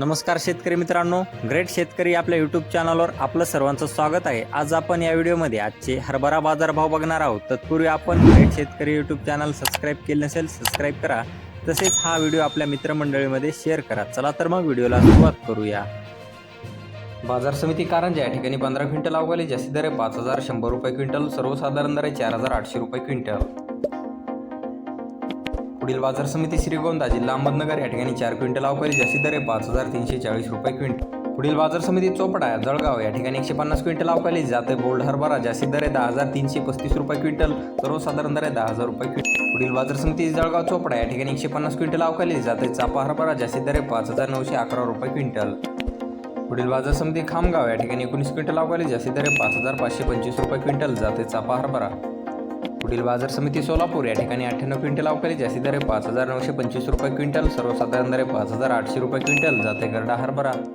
नमस्कार शेतकरी मित्रांनो ग्रेट शेतकरी आपल्या यूट्यूब चॅनलवर आपलं सर्वांचं स्वागत आहे. आज आपण या व्हिडिओमध्ये आजचे हरभरा बाजारभाव बघणार आहोत. तत्पूर्वी आपण ग्रेट शेतकरी यूट्यूब चॅनल सबस्क्राईब केले नसेल सबस्क्राईब करा. तसेच हा व्हिडिओ आपल्या मित्रमंडळीमध्ये शेअर करा. चला तर मग व्हिडिओला सुरुवात करूया. बाजार समिती कारंजा या ठिकाणी पंधरा क्विंटल अवघाली. जास्ती दर पाच हजार शंभर रुपये क्विंटल सर्वसाधारण दर चार हजार आठशे रुपये क्विंटल. पुढील बाजार समिती श्रीगोंदा जिल्हा अहमदनगर या ठिकाणी चार क्विंटल अवकाळी जास्ती दर आहे पाच हजार तीनशे चाळीस रुपये क्विंटल. पुढील बाजार समिती चोपडा जळगाव या ठिकाणी एकशे पन्नास क्विंटल अवकाळी जाते बोल्ड हरभरा जास्ती दर आहे दहा हजार तीनशे पस्तीस रुपये क्विंटल. सर्वसाधारण दर आहे दहा हजार रुपये क्विंटल. पुढील बाजार समिती जळगाव चोपडा या ठिकाणी एकशे पन्नास क्विंटल अवकाळी जाते चापा हरभरा जास्ती दर आहे पाच हजार नऊशे अकरा रुपये क्विंटल. पुढील बाजार समिती खामगाव या ठिकाणी एकोणीस क्विंटल अवकाळी जास्ती दर आहे पाच हजार पाचशे पंचवीस रुपये क्विंटल. जाते चापा हरभरा. पुढील बाजार समिती सोलापूर या ठिकाणी अठ्ठ्याण्णव क्विंटल अवकाळी जास्ती दरे पाच हजार नऊशे पंचवीस रुपये क्विंटल सर्वसाधारण दरे पाच हजार आठशे रुपये क्विंटल जाते गरडा हरभरा.